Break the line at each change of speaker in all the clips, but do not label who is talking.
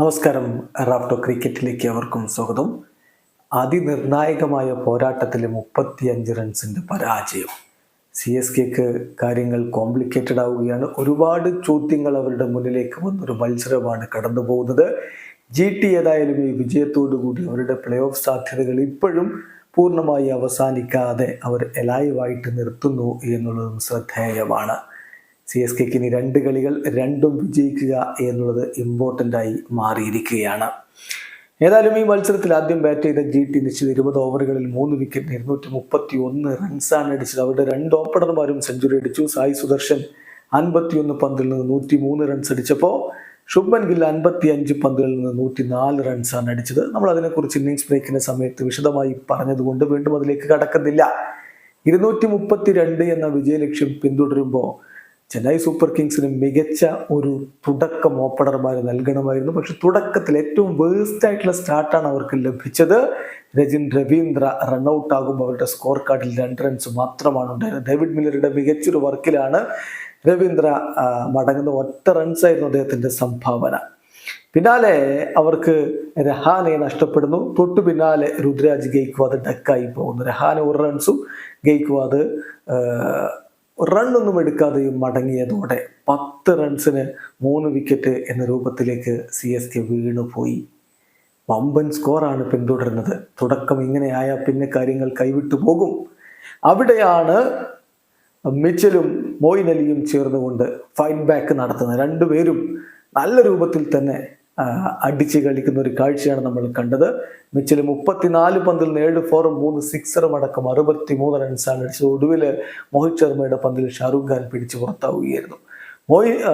നമസ്കാരം. റാഫ്റ്റോ ക്രിക്കറ്റിലേക്ക് അവർക്കും സ്വാഗതം. അതിനിർണായകമായ പോരാട്ടത്തിൽ മുപ്പത്തിയഞ്ച് റൺസിന്റെ പരാജയം. സി എസ് കെക്ക് കാര്യങ്ങൾ കോംപ്ലിക്കേറ്റഡ് ആവുകയാണ്. ഒരുപാട് ചോദ്യങ്ങൾ അവരുടെ മുന്നിലേക്ക് വന്നൊരു മത്സരമാണ് കടന്നു പോകുന്നത് ജി ടി ഏതായാലും ഈ വിജയത്തോടു കൂടി അവരുടെ പ്ലേ ഓഫ് സാധ്യതകൾ ഇപ്പോഴും പൂർണമായി അവസാനിക്കാതെ അവർ എലായുവായിട്ട് നിർത്തുന്നു എന്നുള്ളതും ശ്രദ്ധേയമാണ്. സി എസ് കെക്ക് ഇനി രണ്ട് കളികൾ രണ്ടും വിജയിക്കുക എന്നുള്ളത് ഇമ്പോർട്ടന്റ് ആയി മാറിയിരിക്കുകയാണ്. ഏതായാലും ഈ മത്സരത്തിൽ ആദ്യം ബാറ്റ് ചെയ്ത ജി ടി നിശ്ചിത ഇരുപത് ഓവറുകളിൽ മൂന്ന് വിക്കറ്റിന് ഇരുന്നൂറ്റി മുപ്പത്തി ഒന്ന് റൺസാണ് അടിച്ചത്. അവരുടെ രണ്ട് ഓപ്പണർമാരും സെഞ്ചുറി അടിച്ചു. സായി സുദർശൻ അൻപത്തിയൊന്ന് പന്തിൽ നിന്ന് നൂറ്റി മൂന്ന് റൺസ് അടിച്ചപ്പോൾ ശുഭൻ ഗിൽ അൻപത്തി അഞ്ച് പന്തുകളിൽ നിന്ന് നൂറ്റി നാല് റൺസാണ് അടിച്ചത്. നമ്മൾ അതിനെക്കുറിച്ച് ഇന്നിങ്സ് ബ്രേക്കിന്റെ സമയത്ത് വിശദമായി പറഞ്ഞതുകൊണ്ട് വീണ്ടും അതിലേക്ക് കടക്കുന്നില്ല. ഇരുന്നൂറ്റി മുപ്പത്തി രണ്ട് എന്ന വിജയലക്ഷ്യം പിന്തുടരുമ്പോൾ ചെന്നൈ സൂപ്പർ കിങ്സിന് മികച്ച ഒരു തുടക്കം ഓപ്പണർമാർ നൽകണമായിരുന്നു. പക്ഷെ തുടക്കത്തിൽ ഏറ്റവും വേഴ്സ്റ്റ് ആയിട്ടുള്ള സ്റ്റാർട്ടാണ് അവർക്ക് ലഭിച്ചത്. രജിൻ രവീന്ദ്ര റൺഔട്ട് ആകുമ്പോൾ അവരുടെ സ്കോർ കാർഡിൽ രണ്ട് റൺസ് മാത്രമാണ് ഉണ്ടായിരുന്നത്. ഡേവിഡ് മില്ലറുടെ മികച്ചൊരു വർക്കിലാണ് രവീന്ദ്ര മടങ്ങുന്ന ഒറ്റ റൺസായിരുന്നു അദ്ദേഹത്തിന്റെ സംഭാവന. പിന്നാലെ അവർക്ക് രഹാനെ നഷ്ടപ്പെടുന്നു. തൊട്ടു പിന്നാലെ രുദ്രാജ് ഗെയ്ക്വാദ് ഡക്കായി പോകുന്നു. രഹാനെ ഒരു റൺസും ഗെയ്ക്വാദ് റണ്ണൊന്നും എടുക്കാതെയും മടങ്ങിയതോടെ പത്ത് റൺസിന് മൂന്ന് വിക്കറ്റ് എന്ന രൂപത്തിലേക്ക് സി എസ് കെ വീണുപോയി വമ്പൻ സ്കോറാണ് പിന്തുടരുന്നത്. തുടക്കം ഇങ്ങനെയായാൽ പിന്നെ കാര്യങ്ങൾ കൈവിട്ടു പോകും. അവിടെയാണ് മിച്ചലും മോയിൻ അലിയും ചേർന്നുകൊണ്ട് ഫൈൻ ബാക്ക് നടത്തുന്നത്. രണ്ടുപേരും നല്ല രൂപത്തിൽ തന്നെ അടിച്ച് കളിക്കുന്ന ഒരു കാഴ്ചയാണ് നമ്മൾ കണ്ടത്. മിച്ചൽ മുപ്പത്തിനാല് പന്തിൽ നിന്ന് ഏഴ് ഫോറും മൂന്ന് സിക്സറും അടക്കം അറുപത്തി മൂന്ന് റൺസാണ് അടിച്ചത്. ഒടുവിൽ മോഹിത് ശർമ്മയുടെ പന്തിൽ ഷാറൂഖ് ഖാൻ പിടിച്ചു പുറത്താവുകയായിരുന്നു. മോയ് ആ,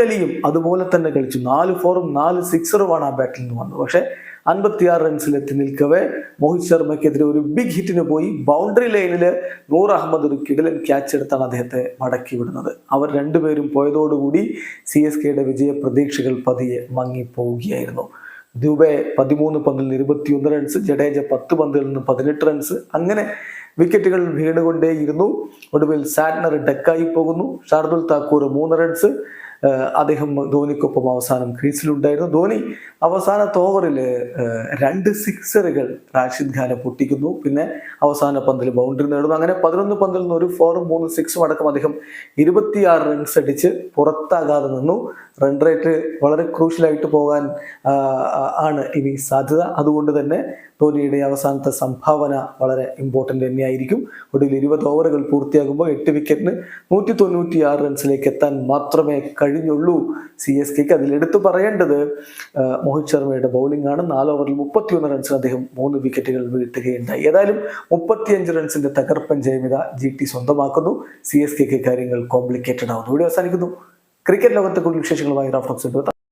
അലിയും അതുപോലെ തന്നെ കളിച്ചു. നാല് ഫോറും നാല് സിക്സറുമാണ് ആ ബാറ്റിൽ നിന്ന് വന്നത്. പക്ഷേ അൻപത്തിയാറ് റൺസിൽ എത്തി നിൽക്കവേ. മോഹിത് ശർമ്മക്കെതിരെ ഒരു ബിഗ് ഹിറ്റിന് പോയി. ബൗണ്ടറി ലൈനിൽ നൂർ അഹമ്മദ് ഒരു കിടലൻ ക്യാച്ച് എടുത്താണ് അദ്ദേഹത്തെ മടക്കി വിടുന്നത്. അവർ രണ്ടുപേരും പോയതോടുകൂടി സി എസ് കെയുടെ വിജയ പ്രതീക്ഷകൾ പതിയെ മങ്ങിപ്പോവുകയായിരുന്നു. ദുബെ പതിമൂന്ന് പന്തിൽ നിന്ന് ഇരുപത്തിയൊന്ന് റൺസ് ജഡേജ പത്ത് പന്തിൽ നിന്ന് പതിനെട്ട് റൺസ് അങ്ങനെ വിക്കറ്റുകൾ വീണുകൊണ്ടേയിരുന്നു. ഒടുവിൽ സാറ്റ്നർ ഡെക്കായി പോകുന്നു. ഷാർദുൽ താക്കൂർ മൂന്ന് റൺസ് അദ്ദേഹം ധോണിക്കൊപ്പം അവസാനം ക്രീസിലുണ്ടായിരുന്നു. ധോണി അവസാനത്തെ ഓവറിൽ രണ്ട് സിക്സറുകൾ റാഷിദ് ഖാനെ പൊട്ടിക്കുന്നു. പിന്നെ അവസാന പന്തിൽ ബൗണ്ടറി നേടുന്നു. അങ്ങനെ പതിനൊന്ന് പന്തിൽ നിന്ന് ഒരു ഫോറും മൂന്ന് സിക്സും അടക്കം അദ്ദേഹം ഇരുപത്തിയാറ് റൺസ് അടിച്ച് പുറത്താകാതെ നിന്നു. റൺ റേറ്റ് വളരെ ക്രൂഷ്യലായിട്ട് പോകാൻ ആണ് ഇനി സാധ്യത. അതുകൊണ്ട് തന്നെ ധോണിയുടെ അവസാനത്തെ സംഭാവന വളരെ ഇമ്പോർട്ടന്റ് തന്നെയായിരിക്കും. ഒടുവിൽ ഇരുപത് ഓവറുകൾ പൂർത്തിയാകുമ്പോൾ എട്ട് വിക്കറ്റിന് നൂറ്റി തൊണ്ണൂറ്റി ആറ് റൺസിലേക്ക് എത്താൻ മാത്രമേ കഴിഞ്ഞുള്ളൂ. സി എസ് കെക്ക് അതിലെടുത്തു പറയേണ്ടത് മോഹിത് ശർമ്മയുടെ ബൗളിംഗ് ആണ്. നാല് ഓവറിൽ മുപ്പത്തിയൊന്ന് റൺസിന് അദ്ദേഹം മൂന്ന് വിക്കറ്റുകൾ വീഴ്ത്തുകയുണ്ടായി. ഏതായാലും മുപ്പത്തിയഞ്ച് റൺസിന്റെ തകർപ്പൻ ജയമിത ജി ടി സ്വന്തമാക്കുന്നു. സി എസ് കെക്ക് കാര്യങ്ങൾ കോംപ്ലിക്കേറ്റഡ് ആവുന്നു. ഇവിടെ അവസാനിക്കുന്നു. ക്രിക്കറ്റ് ലോകത്തെ കൂടുതൽ വിശേഷങ്ങളുമായി റാഫ്റ്റോക്സ്